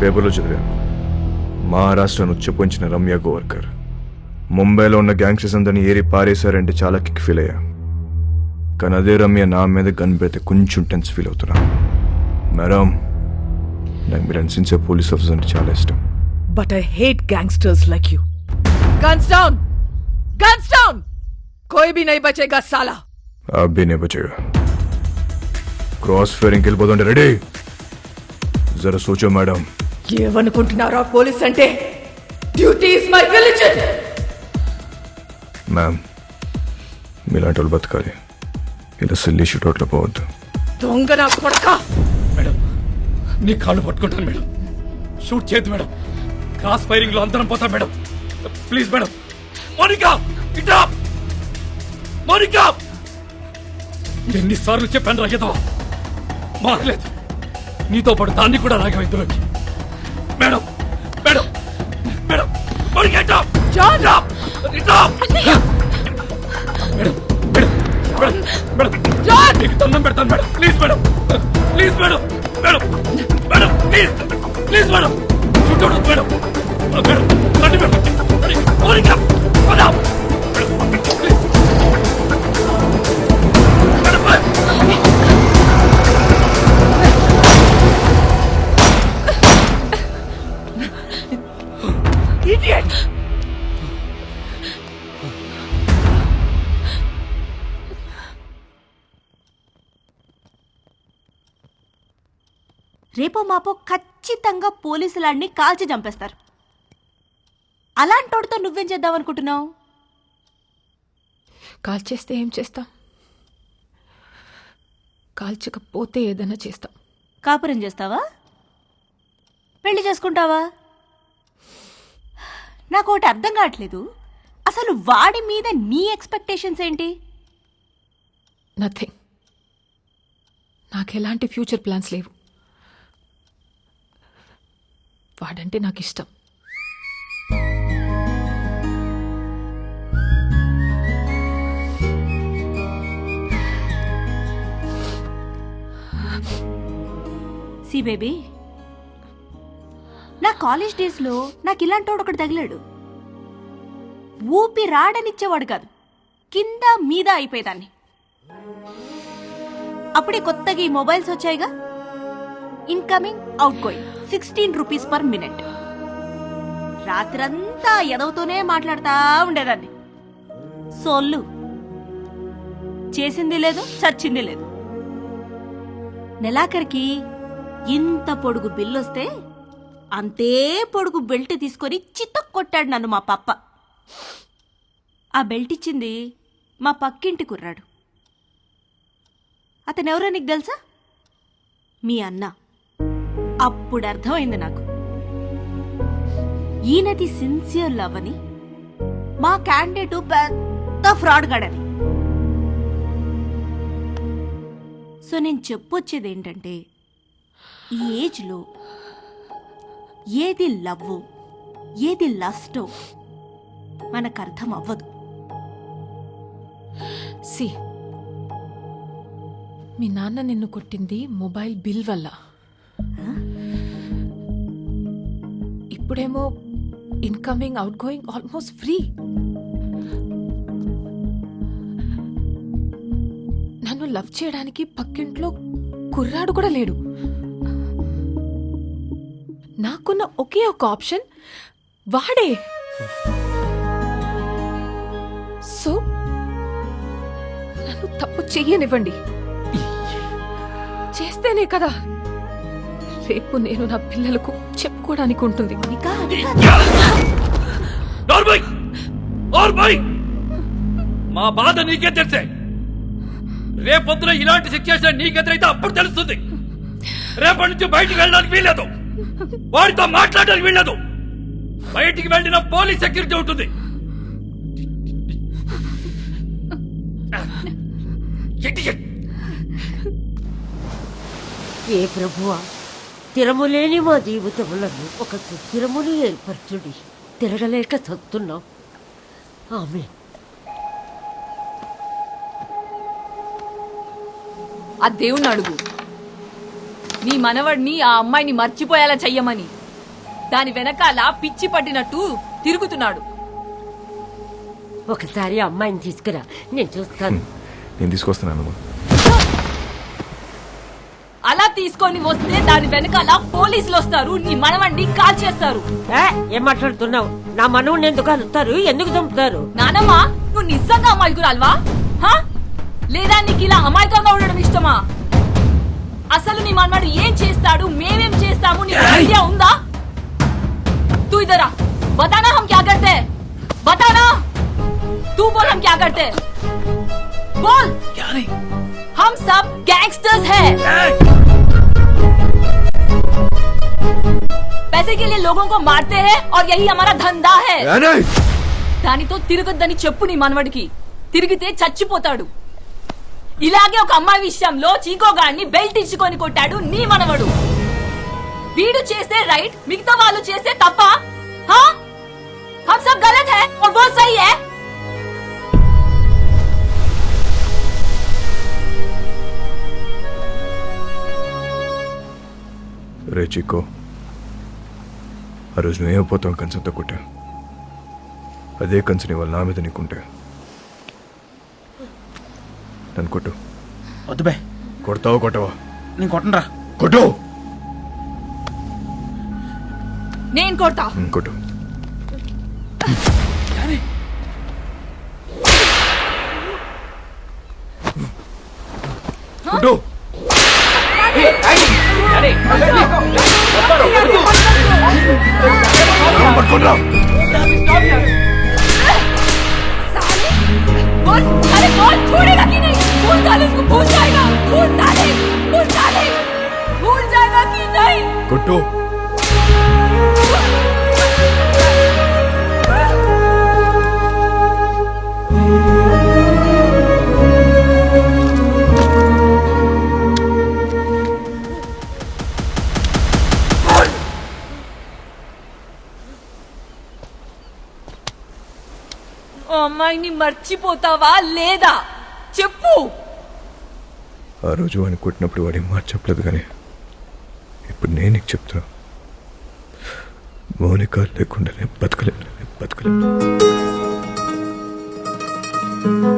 పేపర్లో చదివాను. మహారాష్ట్రను చెప్పుంచిన రమ్య గోవర్కర్. ముంబైలో ఉన్న గ్యాంగ్స్టర్స్ అందరినీ ఏరి పారేశారంటే చాలా కిక్ ఫీల్ అయ్యా. కానీ అదే రమ్య నా మీద గన్ పెడితే కొంచెం టెన్స్ ఫీల్ అవుతున్నా. మేడం నాకు మీరు అనిపించే పోలీస్ ఆఫీసర్ అంటే చాలా ఇష్టం. But I hate gangsters like you guns down guns down కోయి బి నై బచేగా సాలా అబ్బి నై బచేగా క్రాస్ ఫైరింగ్కి వెళ్ళిపోతుంటే రెడీ జర సోచో మేడం ఏమనుకుంటున్నారా పోలీస్ అంటే? Duty is my religion! Ma'am మీలాంటి వాళ్ళు బతకాలి. ఇలా సిల్లీ షూట్అవుట్లో పోవద్దు. దొంగ నా కొడక! మేడం నీ కాళ్ళు పట్టుకుంటాను మేడం. షూట్ చేయదు మేడం. క్రాస్ ఫైరింగ్లో అందరం పోతాం మేడం. Please madam. మోనికా ఇట్రా మోనికా! ఎన్నిసార్లు చెప్పాను రాగేదో మారలేదు. నీతో పాటు దాన్ని కూడా రాగం జాన్! జాన్! నీకు దండం పెడతాను madam please madam please madam madam madam please please madam చూడదు మేడం మేడం రండి మేడం మేడం ప్లీజ్ మేడం రేపో మాపో ఖచ్చితంగా పోలీసులాడిని కాల్చి చంపేస్తారు. అలాంటోడితో నువ్వేం చేద్దాం అనుకుంటున్నావు కాల్చేస్తే ఏం చేస్తాం? కాల్చకపోతే ఏదైనా చేస్తాం. కాపురం చేస్తావా? పెళ్ళి చేసుకుంటావా? నాకు ఒకటి అర్థం కావట్లేదు. అసలు వాడి మీద నీ ఎక్స్పెక్టేషన్స్ ఏంటి? నథింగ్. నాకు ఎలాంటి ఫ్యూచర్ ప్లాన్స్ లేవు. వాడంటే నాకు ఇష్టం సి బేబీ నా కాలేజ్ డేస్లో నాకు ఇలాంటోడు ఒకటి తగిలాడు. ఊపి రాడనిచ్చేవాడు కాదు కింద మీద అయిపోయేదాన్ని. అప్పుడే కొత్తగా ఈ mobiles వచ్చాయిగా incoming outgoing sixteen rupees per minute రాత్రంతా ఎదవుతూనే మాట్లాడుతూ ఉండేదాన్ని. సోల్లు చేసింది లేదు చచ్చింది లేదు. నెలాఖరికి ఇంత పొడుగు బిల్లొస్తే అంతే పొడుగు బెల్ట్ తీసుకొని చిత్తక్ కొట్టాడు నన్ను మా పప్ప. ఆ బెల్ట్ ఇచ్చింది మా పక్కింటి కుర్రాడు. అతను ఎవరో నీకు తెలుసా? మీ అన్న. అప్పుడు అర్థమైంది నాకు. ఈయనది సిన్సియర్ లవ్ అని మా క్యాండిడేట్ పెద్ద ఫ్రాడ్ గడని. సో నేను చెప్పొచ్చేది ఏంటంటే ఈ ఏజ్లో ఏది లవ్ ఏది లస్టో మనకు అర్థం అవ్వదు. సి మీ నాన్న నిన్ను కొట్టింది మొబైల్ బిల్ వల్ల. ఇప్పుడేమో incoming outgoing almost free నన్ను లవ్ చేయడానికి పక్కింట్లో కుర్రాడు కూడా లేడు. నాకున్న ఒకే ఒక ఆప్షన్ వాడే. సో నన్ను తప్పు చెయ్యనివ్వండి. చేస్తేనే కదా. రేపు నేను నా పిల్లలకు చెప్పుకోవడానికి ఉంటుంది. మా బాధ నీకే తెలిసే. రేపొద్దున ఇలాంటి సిచ్యువేషన్ నీకెదురైతే అప్పుడు తెలుస్తుంది. రేపటి నుంచి బయటికి వెళ్ళడానికి వీల్లేదు. వాడితో మాట్లాడడానికి వీల్లేదు. బయటికి వెళ్ళిన పోలీస్ సెక్యూరిటీ ఉంటుంది. ఏ ప్రభువా? స్థిరములేని మా జీవితములను ఒక సుస్థిరముని ఏర్పరచుడి. తిరగలేక చస్తున్నాం ఆమె ఆ దేవుణ్ణి అడుగు. నీ మనవడిని ఆ అమ్మాయిని మర్చిపోయేలా చెయ్యమని. దాని వెనకాల పిచ్చి పట్టినట్టు తిరుగుతున్నాడు. ఒకసారి అమ్మాయిని తీసుకురా. నేను చూస్తాను. నేను తీసుకొస్తున్నాను తీసుకొని వస్తే దాని వెనకాల పోలీసులు వస్తారు నీ మనవండి కాల్ చేస్తారు ఏ, ఏం మాట్లాడుతున్నావు నా మనవుని ఎందుకు అలుస్తారు ఎందుకు చంపుతారు నానమ్మ నువ్వు నిజంగా అమాయకురాల్వా హా? లేదా నీకు ఇలా అమాయకంగా ఉండడం ఇష్టమా అసలు నీ మనవాడు ఏం చేస్తాడు మేమేం చేస్తాము నీకు ఐడియా ఉందా तू इधर आ बताना हम क्या करते हैं बताना तू बोल हम क्या करते हैं बोल क्या नहीं हम सब गैंगस्टर्स हैं पैसे के लिए लोगों को मारते हैं और यही हमारा धंधा है దానితో తిరగొద్దని చెప్పు నీ మనవడికి తిరిగితే చచ్చిపోతాడు ఇలాగే ఒక అమ్మాయి విషయంలో చీకోగాడిని బెల్ట్ ఇచ్చుకొని కొట్టాడు నీ మనవడు వీడు చేస్తే రైట్ మిగతా వాళ్ళు చేస్తే తప్ప హా? हम सब రే చిక్కో. ఆ రోజు నువ్వేమైపోతావు కంచంతో కొట్టా. అదే కంచని వాళ్ళ నా మీద నీకుంటే. నన్ను కొట్టు. వద్దు బే. కొడతావా కొట్టవా? నేను కొట్టనరా. కొట్టు! నేను కొడతా. కొట్టు. కొట్టు! Conrad! అమ్మాయిని మర్చిపోతావా లేదా? చెప్పు. ఆ రోజు వాడిని కొట్టినప్పుడు వాడి మాట చెప్పలేదు కానీ ఇప్పుడు నేను నీకు చెప్తున్నా. మౌనిక లేకుండా నేను బతకలేను బతకలేను.